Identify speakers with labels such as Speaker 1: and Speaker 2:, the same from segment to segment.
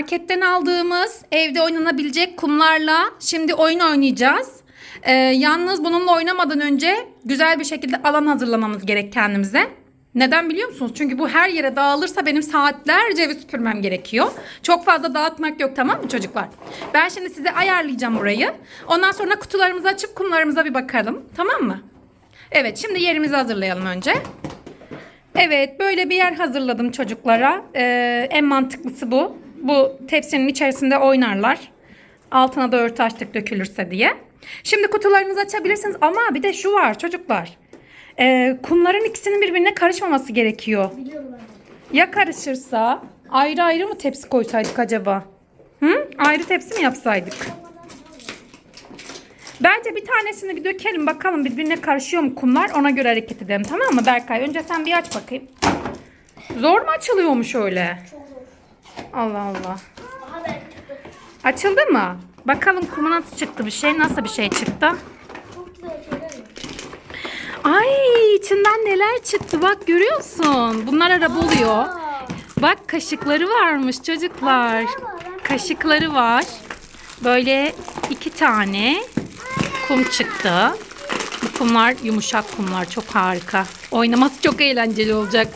Speaker 1: Marketten aldığımız evde oynanabilecek kumlarla şimdi oyun oynayacağız. Ee, yalnız bununla oynamadan önce güzel bir şekilde alan hazırlamamız gerek kendimize. Neden biliyor musunuz? Çünkü bu her yere dağılırsa benim saatlerce evi süpürmem gerekiyor. Çok fazla dağıtmak yok tamam mı çocuklar? Ben şimdi size ayarlayacağım burayı. Ondan sonra kutularımızı açıp kumlarımıza bir bakalım. Tamam mı? Evet şimdi yerimizi hazırlayalım önce. Evet böyle bir yer hazırladım çocuklara. Ee, en mantıklısı bu. Bu tepsinin içerisinde oynarlar. Altına da örtü açtık dökülürse diye. Şimdi kutularınızı açabilirsiniz ama bir de şu var çocuklar. Ee, kumların ikisinin birbirine karışmaması gerekiyor. Ya karışırsa ayrı ayrı mı tepsi koysaydık acaba? Hı? Ayrı tepsi mi yapsaydık? Bence bir tanesini bir dökelim bakalım birbirine karışıyor mu kumlar ona göre hareket edelim tamam mı Berkay? Önce sen bir aç bakayım. Zor mu açılıyormuş öyle? Allah Allah.
Speaker 2: Aha belki çıktı.
Speaker 1: Açıldı mı? Bakalım kumu nasıl çıktı bir şey nasıl bir şey çıktı?
Speaker 2: Çok güzel şeyler var.
Speaker 1: Ay içinden neler çıktı bak görüyorsun. Bunlar araba oluyor. Bak kaşıkları varmış çocuklar. Kaşıkları var. Böyle iki tane kum çıktı. Bu kumlar yumuşak kumlar çok harika. Oynaması çok eğlenceli olacak.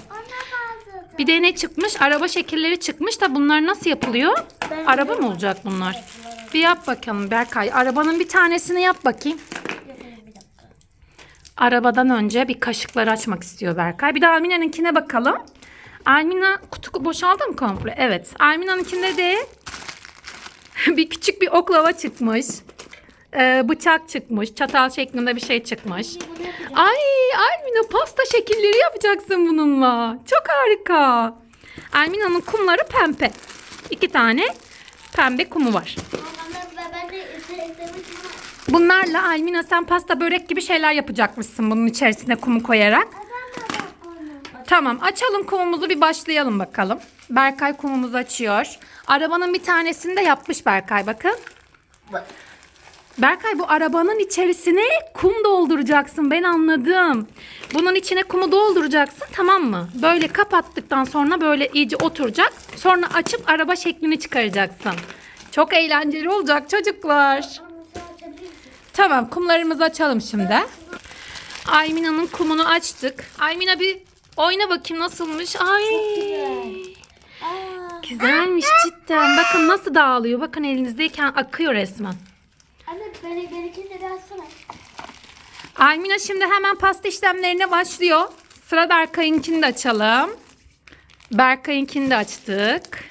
Speaker 1: Bir de ne çıkmış? Araba şekilleri çıkmış da bunlar nasıl yapılıyor?
Speaker 2: Ben
Speaker 1: Araba mı olacak bunlar? Bir yap bakalım Berkay. Arabanın bir tanesini yap bakayım. Arabadan önce bir kaşıkları açmak istiyor Berkay. Bir de Almina'nınkine bakalım. Almina kutu boşaldı mı komple? Evet. Almina'nınkinde de bir küçük bir oklava çıkmış. Ee, bıçak çıkmış. Çatal şeklinde bir şey çıkmış. Ay Almina pasta şekilleri yapacaksın bununla. Çok harika. Almina'nın kumları pembe. İki tane pembe kumu var. Bunlarla Almina sen pasta börek gibi şeyler yapacakmışsın bunun içerisine kumu koyarak. Tamam açalım kumumuzu bir başlayalım bakalım. Berkay kumumuzu açıyor. Arabanın bir tanesini de yapmış Berkay bakın. Berkay bu arabanın içerisine kum dolduracaksın ben anladım. Bunun içine kumu dolduracaksın tamam mı? Böyle kapattıktan sonra böyle iyice oturacak. Sonra açıp araba şeklini çıkaracaksın. Çok eğlenceli olacak çocuklar. Tamam kumlarımızı açalım şimdi. Aymina'nın kumunu açtık. Aymina bir oyna bakayım nasılmış. Ay.
Speaker 2: Aa,
Speaker 1: Güzelmiş cidden. Bakın nasıl dağılıyor. Bakın elinizdeyken akıyor resmen.
Speaker 2: Anne beni benimkini de bir açsana.
Speaker 1: Aymina şimdi hemen pasta işlemlerine başlıyor. Sıra Berkay'ınkini de açalım. Berkay'ınkini de açtık.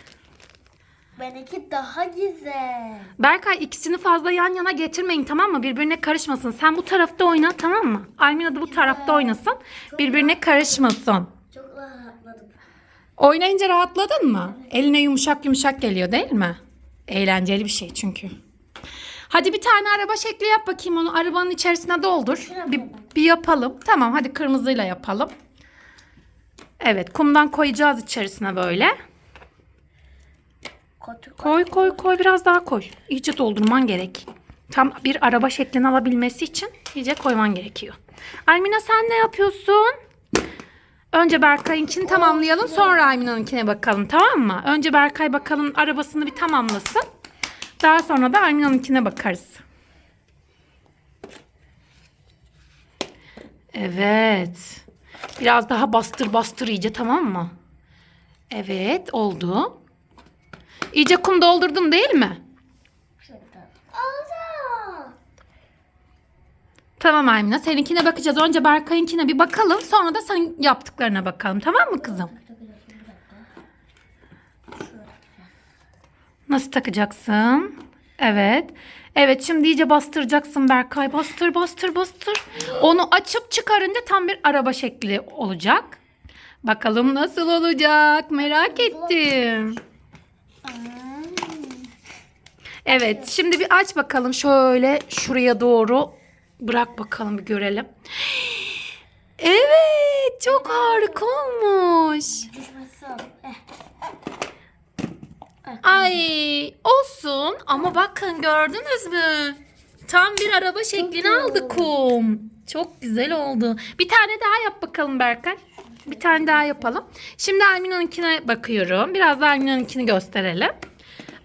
Speaker 2: Benimki daha güzel.
Speaker 1: Berkay ikisini fazla yan yana getirmeyin tamam mı? Birbirine karışmasın. Sen bu tarafta oyna tamam mı? Almina da bu tarafta oynasın. Birbirine karışmasın.
Speaker 2: Çok rahatladım.
Speaker 1: Oynayınca rahatladın mı? Eline yumuşak yumuşak geliyor değil mi? Eğlenceli bir şey çünkü. Hadi bir tane araba şekli yap bakayım onu arabanın içerisine doldur. Bir, bir yapalım. Tamam hadi kırmızıyla yapalım. Evet kumdan koyacağız içerisine böyle. Koy koy koy biraz daha koy. İyice doldurman gerek. Tam bir araba şeklini alabilmesi için iyice koyman gerekiyor. Almina sen ne yapıyorsun? Önce Berkay'ınkini tamamlayalım sonra Almina'nınkine bakalım tamam mı? Önce Berkay bakalım arabasını bir tamamlasın. Daha sonra da Almina'nınkine bakarız. Evet. Biraz daha bastır bastır iyice tamam mı? Evet oldu. İyice kum doldurdum değil mi? Tamam Aymina seninkine bakacağız. Önce Berkay'ınkine bir bakalım. Sonra da senin yaptıklarına bakalım. Tamam mı kızım? Nasıl takacaksın? Evet. Evet şimdi iyice bastıracaksın Berkay. Bastır bastır bastır. Onu açıp çıkarınca tam bir araba şekli olacak. Bakalım nasıl olacak? Merak ettim. Evet şimdi bir aç bakalım şöyle şuraya doğru bırak bakalım bir görelim. Evet çok harika olmuş. Ay olsun ama bakın gördünüz mü? Tam bir araba şeklini aldı kum. Çok güzel oldu. Bir tane daha yap bakalım Berkay. Bir tane daha yapalım. Şimdi Almina'nınkine bakıyorum. Biraz da Almina'nınkini gösterelim.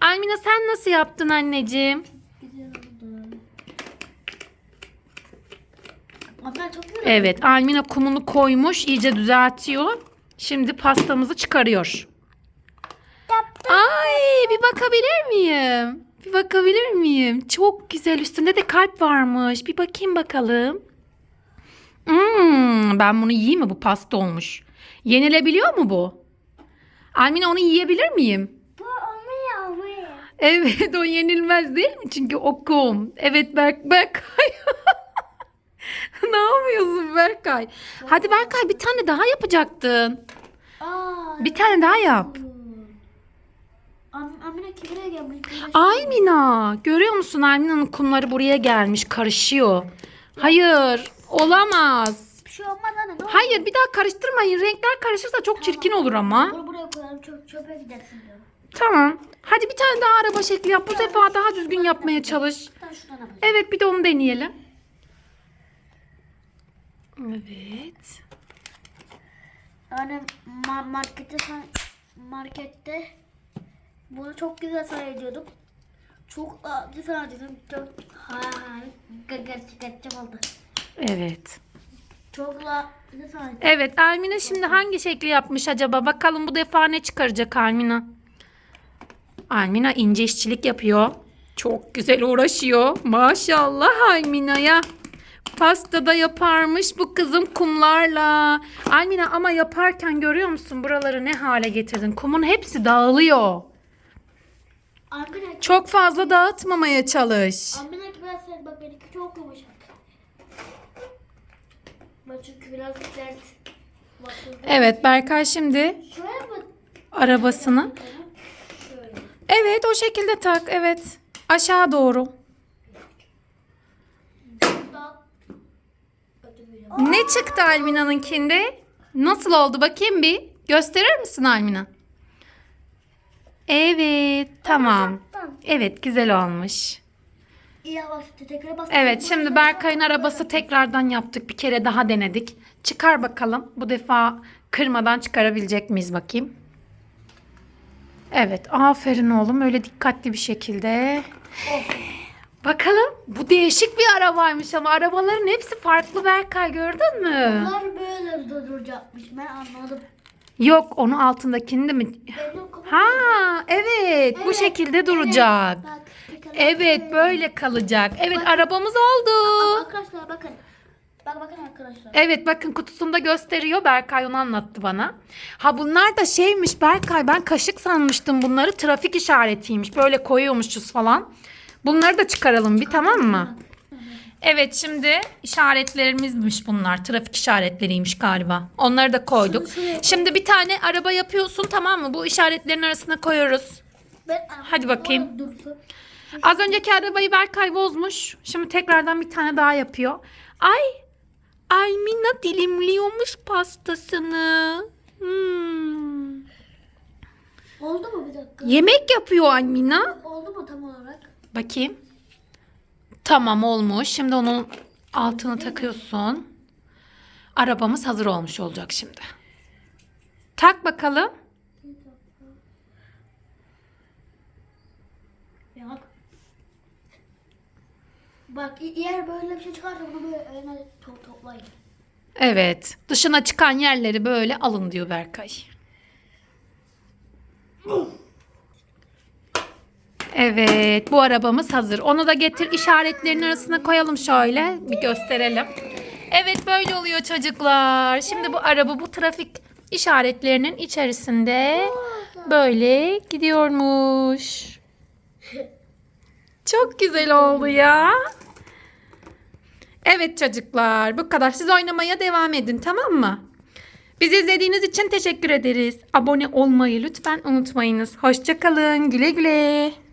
Speaker 1: Almina sen nasıl yaptın anneciğim?
Speaker 2: Güzel oldu. Ama çok.
Speaker 1: Evet Almina kumunu koymuş iyice düzeltiyor. Şimdi pastamızı çıkarıyor. Bakabilir miyim? Bir bakabilir miyim? Çok güzel üstünde de kalp varmış. Bir bakayım bakalım. Hmm, ben bunu yiyeyim mi? Bu pasta olmuş. Yenilebiliyor mu bu? Almina onu yiyebilir miyim?
Speaker 2: Bu olmuyor olmuyor.
Speaker 1: Evet o yenilmez değil mi? Çünkü o kum. Evet Berk Berkay. ne yapıyorsun Berkay? Hadi Berkay bir tane daha yapacaktın.
Speaker 2: Aa.
Speaker 1: Bir tane daha yap.
Speaker 2: Am Amine kibreye gelmiş.
Speaker 1: Almina görüyor musun Almina'nın kumları buraya gelmiş karışıyor. Hayır olamaz.
Speaker 2: Bir şey olmaz anne. Ne olur?
Speaker 1: Hayır bir daha karıştırmayın. Renkler karışırsa çok çirkin olur ama.
Speaker 2: Bunu buraya koyalım çöp, çöpe gidersin diyorum.
Speaker 1: Tamam. Hadi bir tane daha araba şekli yap. Bu sefer daha düzgün yapmaya çalış.
Speaker 2: Şuradan.
Speaker 1: Evet bir de onu deneyelim. Evet.
Speaker 2: Yani ma- markette sen markette bunu çok güzel sayıyordum. Çok acı sayıyordum. Çok harika gerçekten oldu.
Speaker 1: Evet.
Speaker 2: Çok acı sayıyordum.
Speaker 1: Evet Almina şimdi hangi şekli yapmış acaba? Bakalım bu defa ne çıkaracak Almina? Almina ince işçilik yapıyor. Çok güzel uğraşıyor. Maşallah Almina'ya. Pasta da yaparmış bu kızım kumlarla. Almina ama yaparken görüyor musun buraları ne hale getirdin? Kumun hepsi dağılıyor.
Speaker 2: Amine,
Speaker 1: Çok fazla dağıtmamaya çalış.
Speaker 2: Amine ki ben sen bak benimki çok yumuşak. Bak çünkü biraz sert. Basıldı.
Speaker 1: Evet Berkay şimdi
Speaker 2: Şöyle mi?
Speaker 1: arabasını.
Speaker 2: Şöyle.
Speaker 1: Evet o şekilde tak evet. Aşağı doğru.
Speaker 2: Daha
Speaker 1: Ne çıktı Almina'nınkinde? Nasıl oldu bakayım bir. Gösterir misin Almina? Evet tamam. Evet güzel olmuş.
Speaker 2: Tekrar.
Speaker 1: Evet şimdi Berkay'ın arabası tekrardan yaptık. Bir kere daha denedik. Çıkar bakalım. Bu defa kırmadan çıkarabilecek miyiz bakayım. Evet aferin oğlum öyle dikkatli bir şekilde. Bakalım bu değişik bir arabaymış ama arabaların hepsi farklı Berkay gördün mü?
Speaker 2: Bunlar böyle durduracakmış ben anladım.
Speaker 1: Yok onun altındakini de mi? Ha evet, bu
Speaker 2: Evet,
Speaker 1: şekilde duracak.
Speaker 2: Bak,
Speaker 1: Evet böyle kalacak. Evet arabamız oldu.
Speaker 2: Arkadaşlar bakın. Bak bakın arkadaşlar.
Speaker 1: Evet bakın kutusunda gösteriyor. Berkay onu anlattı bana. Ha bunlar da şeymiş Berkay ben kaşık sanmıştım bunları. Trafik işaretiymiş. Böyle koyuyormuşuz falan. Bunları da çıkaralım bir tamam mı? Evet şimdi işaretlerimizmiş bunlar. Trafik işaretleriymiş galiba. Onları da koyduk. Şimdi bir tane araba yapıyorsun tamam mı? Bu işaretlerin arasına koyuyoruz.
Speaker 2: Ben,
Speaker 1: Hadi bakayım. Az önceki arabayı Berkay bozmuş. Şimdi tekrardan bir tane daha yapıyor. Ay Almina dilimliyormuş pastasını. Hmm.
Speaker 2: Oldu mu bir dakika?
Speaker 1: Yemek yapıyor Almina.
Speaker 2: Oldu mu tam olarak?
Speaker 1: Bakayım. Tamam olmuş. Şimdi onun altını takıyorsun. Arabamız hazır olmuş olacak şimdi. Tak bakalım.
Speaker 2: Bak. Bak eğer böyle bir şey çıkarsa bunu böyle eline to- toplayın.
Speaker 1: Evet. Dışına çıkan yerleri böyle alın diyor Berkay. Evet, bu arabamız hazır. Onu da getir işaretlerin arasına koyalım şöyle. Bir gösterelim. Evet, böyle oluyor çocuklar. Şimdi bu araba bu trafik işaretlerinin içerisinde böyle gidiyormuş. Çok güzel oldu ya. Evet çocuklar bu kadar. Siz oynamaya devam edin tamam mı? Bizi izlediğiniz için teşekkür ederiz. Abone olmayı lütfen unutmayınız. Hoşçakalın. Güle güle.